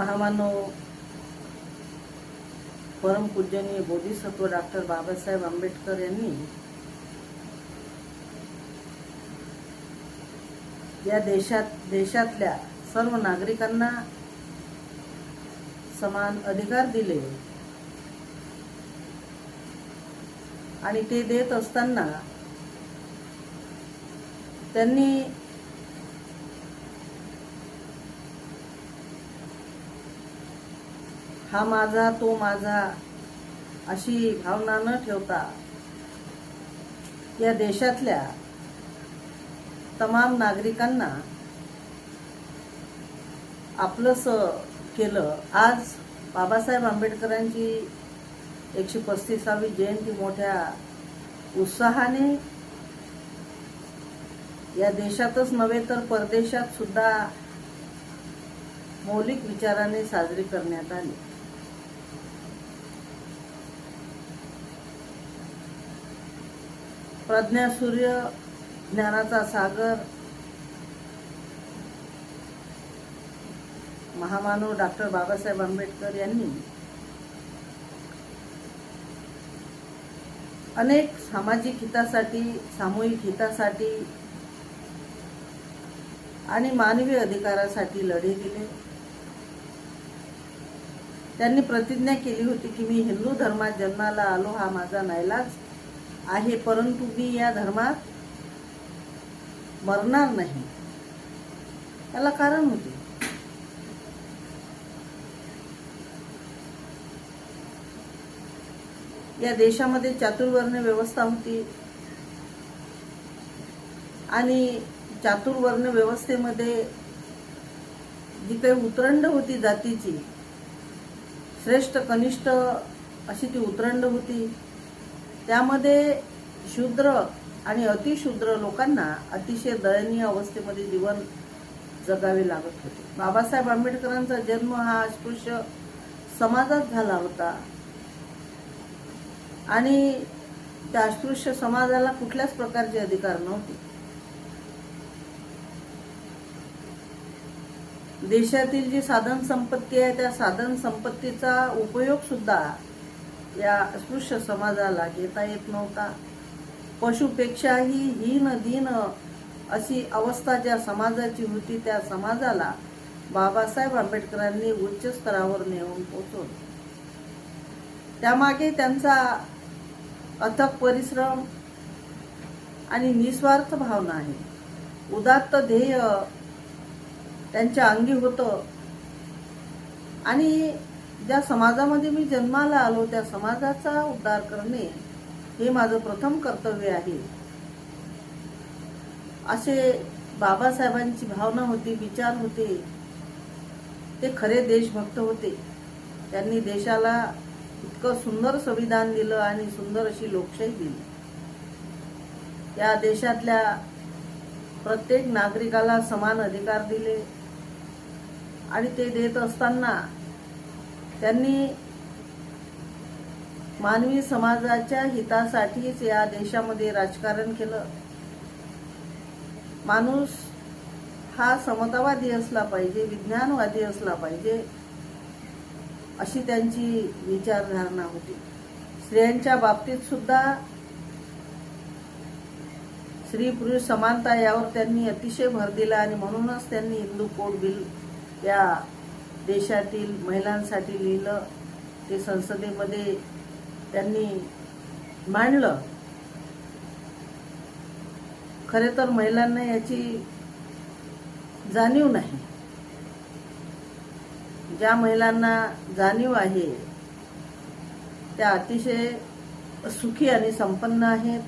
महामानव परमपूजनीय बोधिसत्व डॉक्टर बाबासाहेब आंबेडकर यांनी या देशात देशातल्या सर्व नागरिकांना समान अधिकार दिले आणि ते देत असताना त्यांनी हा माझा तो माझा अशी भावना न ठेवता या देशातल्या तमाम नागरिकांना आपलंस केलं. आज बाबासाहेब आंबेडकरांची एकशे पस्तीसावी जयंती मोठ्या उत्साहाने या देशातच नव्हे तर परदेशात सुद्धा मौलिक विचाराने साजरी करण्यात आली. प्रज्ञासूर्य ज्ञानाचा सागर महामानव डॉक्टर बाबासाहेब आंबेडकर यांनी अनेक सामाजिक हितासाठी सामूहिक हितासाठी आणि मानवी अधिकारासाठी लढे दिले. त्यांनी प्रतिज्ञा केली होती की मी हिंदू धर्मात जन्माला आलो हा माझा नाईलाज आहे परंतु मी या धर्मात मरणार नाही. त्याला कारण होते. या देशामध्ये चातुर्वर्ण व्यवस्था होती. आणि चातुर्वर्ण व्यवस्थेमध्ये जी काही उतरंड होती जातीची श्रेष्ठ कनिष्ठ अशी ती उतरंड होती. त्यामध्ये शूद्र आणि अतिशूद्र लोकांना अतिशय दयनीय अवस्थेमध्ये जीवन जगावे लागत होते. बाबासाहेब आंबेडकरांचा जन्म हा अस्पृश्य समाजात झाला होता. आणि त्या अस्पृश्य समाजाला कुठल्याच प्रकारचे अधिकार नव्हते. देशातील जी साधन संपत्ती आहे त्या साधन संपत्तीचा उपयोग सुद्धा या अस्पृश्य समाजाला घेता येत नव्हता. पशुपेक्षाही हीन दीन अशी अवस्था ज्या समाजाची होती त्या समाजाला बाबासाहेब आंबेडकरांनी उच्च स्तरावर नेऊन पोहोचवलं त्यामागे त्यांचा अथक परिश्रम आणि निस्वार्थ भावना आहे. उदात्त ध्येय त्यांच्या अंगी होतं. आणि ज्या समाजामध्ये मी जन्माला आलो त्या समाजाचा उद्धार करणे हे माझं प्रथम कर्तव्य आहे. असे बाबासाहेबांची भावना होती विचार होते. ते खरे देशभक्त होते. त्यांनी देशाला इतकं सुंदर संविधान दिलं आणि सुंदर अशी लोकशाही दिली. या देशातल्या प्रत्येक नागरिकाला समान अधिकार दिले. आणि ते देत असताना त्यांनी मानवी समाजाच्या हितासाठीच या देशामध्ये राजकारण केलं. माणूस हा समतावादी असला पाहिजे विज्ञानवादी असला पाहिजे अशी त्यांची विचारधारणा होती. स्त्रियांच्या बाबतीत सुद्धा स्त्री पुरुष समानता यावर त्यांनी अतिशय भर दिला आणि म्हणूनच त्यांनी हिंदू कोड बिल या देशातील महिलांसाठी लिहिलं ते संसदेमध्ये त्यांनी मांडलं. खरे तर महिलांना याची जाणीव नाही. ज्या महिलांना जाणीव आहे त्या अतिशय सुखी आणि संपन्न आहेत.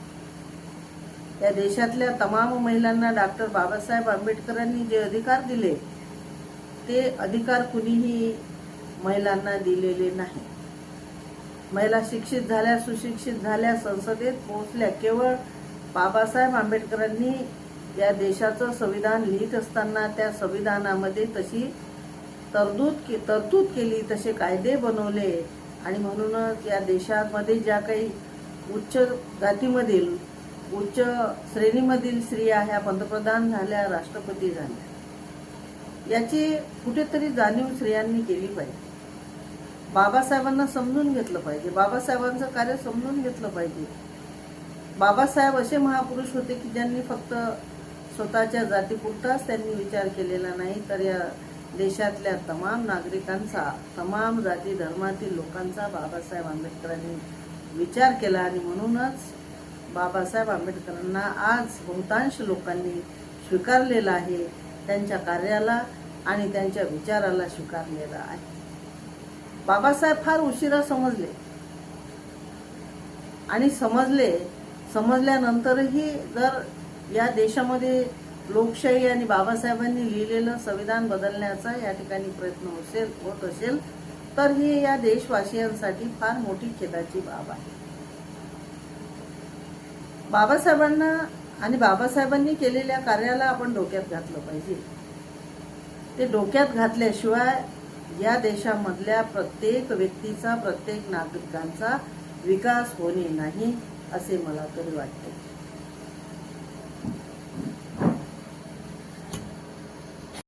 या देशातल्या तमाम महिलांना डॉक्टर बाबासाहेब आंबेडकरांनी जे अधिकार दिले ते अधिकार कुणीही महिलांना दिलेले नाही. महिला शिक्षित झाल्या सुशिक्षित झाल्या संसदेत पोहोचल्या. केवळ बाबासाहेब आंबेडकरांनी या देशाचं संविधान लिहित असताना त्या संविधानामध्ये तशी तरतूद के तरतूद केली तसे कायदे बनवले. आणि म्हणूनच या देशामध्ये ज्या काही उच्च जातीमधील उच्च श्रेणीमधील स्त्रिया ह्या पंतप्रधान झाल्या राष्ट्रपती झाल्या. याची कुठेतरी जाणीव स्त्रियांनी केली पाहिजे. बाबासाहेबांना समजून घेतलं पाहिजे. बाबासाहेबांचं कार्य समजून घेतलं पाहिजे. बाबासाहेब असे महापुरुष होते की ज्यांनी फक्त स्वतःच्या जातीपुरताच त्यांनी विचार केलेला नाही तर या देशातल्या तमाम नागरिकांचा तमाम जाती धर्मातील लोकांचा बाबासाहेब आंबेडकरांनी विचार केला आणि म्हणूनच बाबासाहेब आंबेडकरांना आज बहुतांश लोकांनी स्वीकारलेलं आहे. त्यांच्या कार्याला आणि त्यांच्या विचाराला स्वीकारलेला आहे. बाबासाहेब फार उशिरा समजले. आणि समजले समजल्यानंतरही जर या देशामध्ये लोकशाही आणि बाबासाहेबांनी लिहिलेलं संविधान बदलण्याचा या ठिकाणी प्रयत्न असेल होत असेल तर ही या देशवासियांसाठी फार मोठी खेदाची बाब आहे. बाबासाहेबांना आणि बाबासाहेबांनी केलेल्या कार्याला आपण डोक्यात घातलं पाहिजे. ते डोक्यात घातल्याशिवाय या देशामधल्या प्रत्येक व्यक्तीचा प्रत्येक नागरिकांचा विकास होणे नाही असे मला तरी वाटते.